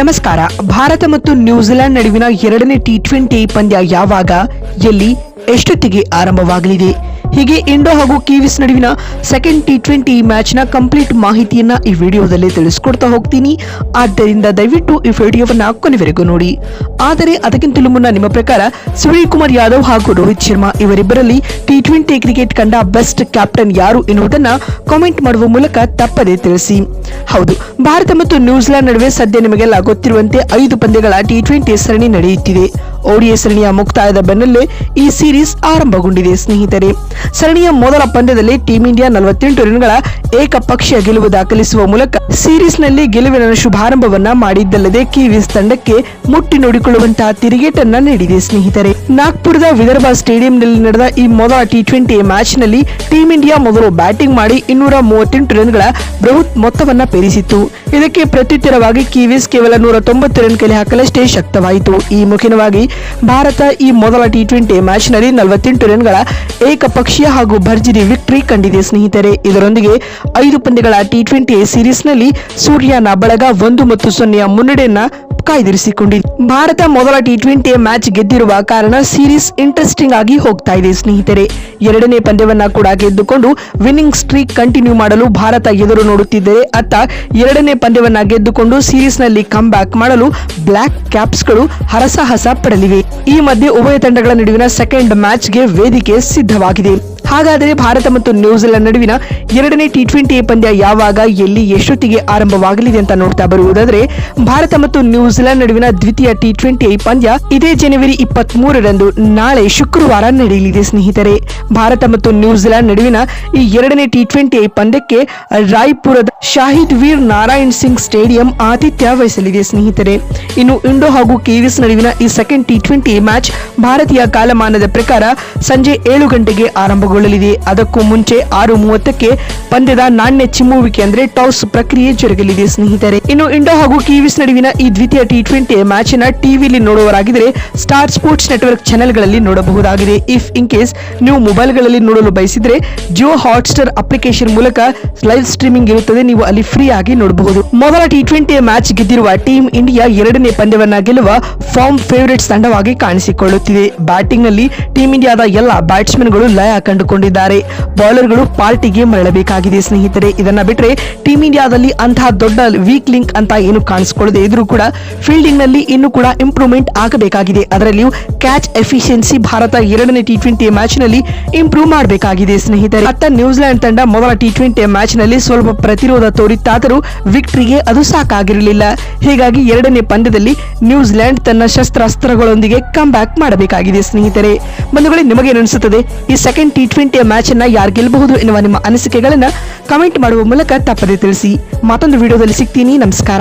ನಮಸ್ಕಾರ. ಭಾರತ ಮತ್ತು ನ್ಯೂಜಿಲೆಂಡ್ ನಡುವಿನ ಎರಡನೇ ಟಿ ಟ್ವೆಂಟಿ ಪಂದ್ಯ ಯಾವಾಗ ಎಲ್ಲಿ ಎಷ್ಟೊತ್ತಿಗೆ ಆರಂಭವಾಗಲಿದೆ? ಹೀಗೆ ಇಂಡೋ ಹಾಗೂ ಕಿವಿಸ್ ನಡುವಿನ ಸೆಕೆಂಡ್ ಟಿ ಟ್ವೆಂಟಿ ಮ್ಯಾಚ್ನ ಕಂಪ್ಲೀಟ್ ಮಾಹಿತಿಯನ್ನ ಈ ವಿಡಿಯೋದಲ್ಲಿ ತಿಳಿಸ್ಕೊಡ್ತಾ ಹೋಗ್ತೀನಿ. ಆದ್ದರಿಂದ ದಯವಿಟ್ಟು ಈ ವಿಡಿಯೋವನ್ನ ಕೊನೆವರೆಗೂ ನೋಡಿ. ಆದರೆ ಅದಕ್ಕಿಂತಲೂ ಮುನ್ನ ನಿಮ್ಮ ಪ್ರಕಾರ ಸುನೀಲ್ ಕುಮಾರ್ ಯಾದವ್ ಹಾಗೂ ರೋಹಿತ್ ಶರ್ಮಾ ಇವರಿಬ್ಬರಲ್ಲಿ ಟಿ ಟ್ವೆಂಟಿ ಕ್ರಿಕೆಟ್ ಕಂಡ ಬೆಸ್ಟ್ ಕ್ಯಾಪ್ಟನ್ ಯಾರು ಎನ್ನುವುದನ್ನ ಕಾಮೆಂಟ್ ಮಾಡುವ ಮೂಲಕ ತಪ್ಪದೇ ತಿಳಿಸಿ. ಹೌದು, ಭಾರತ ಮತ್ತು ನ್ಯೂಜಿಲೆಂಡ್ ನಡುವೆ ಸದ್ಯ ನಿಮಗೆಲ್ಲ ಗೊತ್ತಿರುವಂತೆ ಐದು ಪಂದ್ಯಗಳ ಟಿ ಟ್ವೆಂಟಿ ಸರಣಿ ನಡೆಯುತ್ತಿದೆ. ಓಡಿಎ ಸರಣಿಯ ಮುಕ್ತಾಯದ ಬೆನ್ನಲ್ಲೇ ಈ ಸೀರೀಸ್ ಆರಂಭಗೊಂಡಿದೆ ಸ್ನೇಹಿತರೆ. ಸರಣಿಯ ಮೊದಲ ಪಂದ್ಯದಲ್ಲಿ ಟೀಂ ಇಂಡಿಯಾ ನಲವತ್ತೆಂಟು ರನ್ಗಳ ಏಕಪಕ್ಷೀಯ ಗೆಲುವು ದಾಖಲಿಸುವ ಮೂಲಕ ಸೀರೀಸ್ನಲ್ಲಿ ಗೆಲುವಿನ ಶುಭಾರಂಭವನ್ನ ಮಾಡಿದ್ದಲ್ಲದೆ ಕಿವೀಸ್ ತಂಡಕ್ಕೆ ಮುಟ್ಟಿ ನೋಡಿಕೊಳ್ಳುವಂತಹ ತಿರುಗೇಟನ್ನ ನೀಡಿದೆ ಸ್ನೇಹಿತರೆ. ನಾಗ್ಪುರದ ವಿದರ್ಭ ಸ್ಟೇಡಿಯಂನಲ್ಲಿ ನಡೆದ ಈ ಮೊದಲ ಟಿ ಟ್ವೆಂಟಿ ಮ್ಯಾಚ್ನಲ್ಲಿ ಟೀಂ ಇಂಡಿಯಾ ಮೊದಲು ಬ್ಯಾಟಿಂಗ್ ಮಾಡಿ ಇನ್ನೂರ ಮೂವತ್ತೆಂಟು ರನ್ಗಳ ಬೃಹತ್ ಮೊತ್ತವನ್ನ ಪೇರಿಸಿತ್ತು. ಇದಕ್ಕೆ ಪ್ರತ್ಯುತ್ತರವಾಗಿ ಕಿವೀಸ್ ಕೇವಲ ನೂರ ತೊಂಬತ್ತು ರನ್ ಕಲೆ ಹಾಕಲಷ್ಟೇ ಶಕ್ತವಾಯಿತು. ಈ ಮುಖಿನವಾಗಿ ಭಾರತ ಈ ಮೊದಲ ಟಿ ಟ್ವೆಂಟಿ ಮ್ಯಾಚ್ನಲ್ಲಿ ನಲವತ್ತೆಂಟು ರನ್ಗಳ ಏಕಪಕ್ಷೀಯ ಹಾಗೂ ಭರ್ಜರಿ ವಿಕ್ಟರಿ ಕಂಡಿದೆ ಸ್ನೇಹಿತರೆ. ಇದರೊಂದಿಗೆ ಐದು ಪಂದ್ಯಗಳ ಟಿ ಟ್ವೆಂಟಿ ಸೀರೀಸ್ನಲ್ಲಿ ಸೂರ್ಯನ ಬಳಗ ಒಂದು ಮತ್ತು ಸೊನ್ನೆಯ ಮುನ್ನಡೆಯನ್ನ ಕಾಯ್ದಿರಿಸಿಕೊಂಡಿದೆ. ಭಾರತ ಮೊದಲ ಟಿ ಟ್ವೆಂಟಿ ಮ್ಯಾಚ್ ಗೆದ್ದಿರುವ ಕಾರಣ ಸೀರೀಸ್ ಇಂಟ್ರೆಸ್ಟಿಂಗ್ ಆಗಿ ಹೋಗ್ತಾ ಇದೆ ಸ್ನೇಹಿತರೆ. ಎರಡನೇ ಪಂದ್ಯವನ್ನ ಕೂಡ ಗೆದ್ದುಕೊಂಡು ವಿನ್ನಿಂಗ್ ಸ್ಟ್ರೀಕ್ ಕಂಟಿನ್ಯೂ ಮಾಡಲು ಭಾರತ ಎದುರು ನೋಡುತ್ತಿದ್ದರೆ ಅತ್ತ ಎರಡನೇ ಪಂದ್ಯವನ್ನ ಗೆದ್ದುಕೊಂಡು ಸೀರೀಸ್ನಲ್ಲಿ ಕಮ್ ಬ್ಯಾಕ್ ಮಾಡಲು ಬ್ಲಾಕ್ ಕ್ಯಾಪ್ಸ್ಗಳು ಹರಸಾಹಸ ಪಡಲಿವೆ. ಈ ಮಧ್ಯೆ ಉಭಯ ತಂಡಗಳ ನಡುವಿನ ಸೆಕೆಂಡ್ ಮ್ಯಾಚ್ಗೆ ವೇದಿಕೆ ಸಿದ್ಧವಾಗಿದೆ. ಹಾಗಾದರೆ ಭಾರತ ಮತ್ತು ನ್ಯೂಜಿಲೆಂಡ್ ನಡುವಿನ ಎರಡನೇ ಟಿ ಟ್ವೆಂಟಿ ಪಂದ್ಯ ಯಾವಾಗ, ಎಲ್ಲಿ, ಎಷ್ಟೊತ್ತಿಗೆ ಆರಂಭವಾಗಲಿದೆ ಅಂತ ನೋಡ್ತಾ ಬರುವುದಾದರೆ, ಭಾರತ ಮತ್ತು ನ್ಯೂಜಿಲೆಂಡ್ ನಡುವಿನ ದ್ವಿತೀಯ ಟಿ ಟ್ವೆಂಟಿ ಪಂದ್ಯ ಇದೇ ಜನವರಿ ಇಪ್ಪತ್ತ್ ಮೂರರಂದು ನಾಳೆ ಶುಕ್ರವಾರ ನಡೆಯಲಿದೆ ಸ್ನೇಹಿತರೆ. ಭಾರತ ಮತ್ತು ನ್ಯೂಜಿಲೆಂಡ್ ನಡುವಿನ ಈ ಎರಡನೇ ಟಿ ಟ್ವೆಂಟಿ ಪಂದ್ಯಕ್ಕೆ ರಾಯ್ಪುರದ ಶಾಹಿದ್ ವೀರ್ ನಾರಾಯಣ್ ಸಿಂಗ್ ಸ್ಟೇಡಿಯಂ ಆತಿಥ್ಯ ವಹಿಸಲಿದೆ ಸ್ನೇಹಿತರೆ. ಇನ್ನು ಇಂಡೋ ಹಾಗೂ ಕಿವೀಸ್ ನಡುವಿನ ಈ ಸೆಕೆಂಡ್ ಟಿ ಟ್ವೆಂಟಿ ಮ್ಯಾಚ್ ಭಾರತೀಯ ಕಾಲಮಾನದ ಪ್ರಕಾರ ಸಂಜೆ ಏಳು ಗಂಟೆಗೆ ಆರಂಭಗೊಳ್ಳಲಿದೆ ಅದಕ್ಕೂ ಮುಂಚೆ ಆರು ಮೂವತ್ತಕ್ಕೆ ಪಂದ್ಯದ ನಾಣ್ಯ ಚಿಮ್ಮುವಿಕೆ ಅಂದ್ರೆ ಟಾಸ್ ಪ್ರಕ್ರಿಯೆ ಜರುಗಲಿದೆ, ಸ್ನೇಹಿತರೆ. ಇನ್ನು ಇಂಡೋ ಹಾಗೂ ಕಿವೀಸ್ ನಡುವಿನ ಈ ದ್ವಿತೀಯ ಟಿ ಟ್ವೆಂಟಿ ಮ್ಯಾಚ್ನ ಟಿವಿಲಿ ನೋಡುವವರಾಗಿದ್ರೆ ಸ್ಟಾರ್ ಸ್ಪೋರ್ಟ್ಸ್ ನೆಟ್ವರ್ಕ್ ಚಾನೆಲ್ಗಳಲ್ಲಿ ನೋಡಬಹುದಾಗಿದೆ. ಇಫ್ ಇನ್ ಕೇಸ್ ನೀವು ಮೊಬೈಲ್ಗಳಲ್ಲಿ ನೋಡಲು ಬಯಸಿದ್ರೆ ಜಿಯೋ ಹಾಟ್ಸ್ಟಾರ್ ಅಪ್ಲಿಕೇಶನ್ ಮೂಲಕ ಲೈವ್ ಸ್ಟ್ರೀಮಿಂಗ್ ಇರುತ್ತದೆ. ನೀವು ಅಲ್ಲಿ ಫ್ರೀ ಆಗಿ ನೋಡಬಹುದು. ಮೊದಲ ಟಿ ಟ್ವೆಂಟಿ ಮ್ಯಾಚ್ ಗೆದ್ದಿರುವ ಟೀಮ್ ಇಂಡಿಯಾ ಎರಡನೇ ಪಂದ್ಯವನ್ನ ಗೆಲ್ಲುವ ಫಾರ್ಮ್ ಫೇವರೇಟ್ಸ್ ತಂಡವಾಗಿ ಕಾಣಿಸಿಕೊಳ್ಳುತ್ತಿದೆ. ಬ್ಯಾಟಿಂಗ್ನಲ್ಲಿ ಟೀಮ್ ಇಂಡಿಯಾದ ಎಲ್ಲ ಬ್ಯಾಟ್ಸ್ಮನ್ಗಳು ಲಯ ಕಂಡುಕೊಂಡಿದ್ದಾರೆ ಬೌಲರ್ಗಳು ಪಾರ್ಟಿಗೆ ಮರಳಬೇಕಾಗಿದೆ ಸ್ನೇಹಿತರೆ. ಇದನ್ನ ಬಿಟ್ಟರೆ ಟೀಮ್ ಇಂಡಿಯಾದಲ್ಲಿ ಅಂತಹ ದೊಡ್ಡ ವೀಕ್ ಲಿಂಕ್ ಅಂತ ಏನು ಕಾಣಿಸಿಕೊಳ್ಳದೆ ಇದ್ರೂ ಕೂಡ ಫೀಲ್ಡಿಂಗ್ನಲ್ಲಿ ಇನ್ನೂ ಕೂಡ ಇಂಪ್ರೂವ್ಮೆಂಟ್ ಆಗಬೇಕಾಗಿದೆ. ಅದರಲ್ಲಿಯೂ ಕ್ಯಾಚ್ ಎಫಿಷಿಯನ್ಸಿ ಭಾರತ ಎರಡನೇ ಟಿ ಟ್ವೆಂಟಿ ಮ್ಯಾಚ್ನಲ್ಲಿ ಇಂಪ್ರೂವ್ ಮಾಡಬೇಕಾಗಿದೆ ಸ್ನೇಹಿತರೆ. ಅತ್ತ ನ್ಯೂಜಿಲೆಂಡ್ ತಂಡ ಮೊದಲ ಟಿ ಟ್ವೆಂಟಿ ಮ್ಯಾಚ್ನಲ್ಲಿ ಸ್ವಲ್ಪ ಪ್ರತಿರೋಧ ತೋರಿತ್ತಾದರೂ ವಿಕ್ಟ್ರಿಗೆ ಅದು ಸಾಕಾಗಿರಲಿಲ್ಲ. ಹೀಗಾಗಿ ಎರಡನೇ ಪಂದ್ಯದಲ್ಲಿ ನ್ಯೂಜಿಲೆಂಡ್ ತನ್ನ ಶಸ್ತ್ರಾಸ್ತ್ರಗಳೊಂದಿಗೆ ಕಮ್ ಬ್ಯಾಕ್ ಮಾಡಬೇಕಾಗಿದೆ ಸ್ನೇಹಿತರೆ. ಬಂಧುಗಳೇ ನಿಮಗೆ ಅನಿಸುತ್ತದೆ? ಈ ಸೆಕೆಂಡ್ ಟಿ ಟ್ವೆಂಟಿ ಮ್ಯಾಚ್ ಅನ್ನ ಯಾರು ಗೆಲ್ಲಬಹುದು ಎನ್ನುವ ನಿಮ್ಮ ಅನಿಸಿಕೆಗಳನ್ನ ಕಮೆಂಟ್ ಮಾಡುವ ಮೂಲಕ ತಪ್ಪದೆ ತಿಳಿಸಿ. ಮತ್ತೊಂದು ವಿಡಿಯೋದಲ್ಲಿ ಸಿಗ್ತೀನಿ. ನಮಸ್ಕಾರ.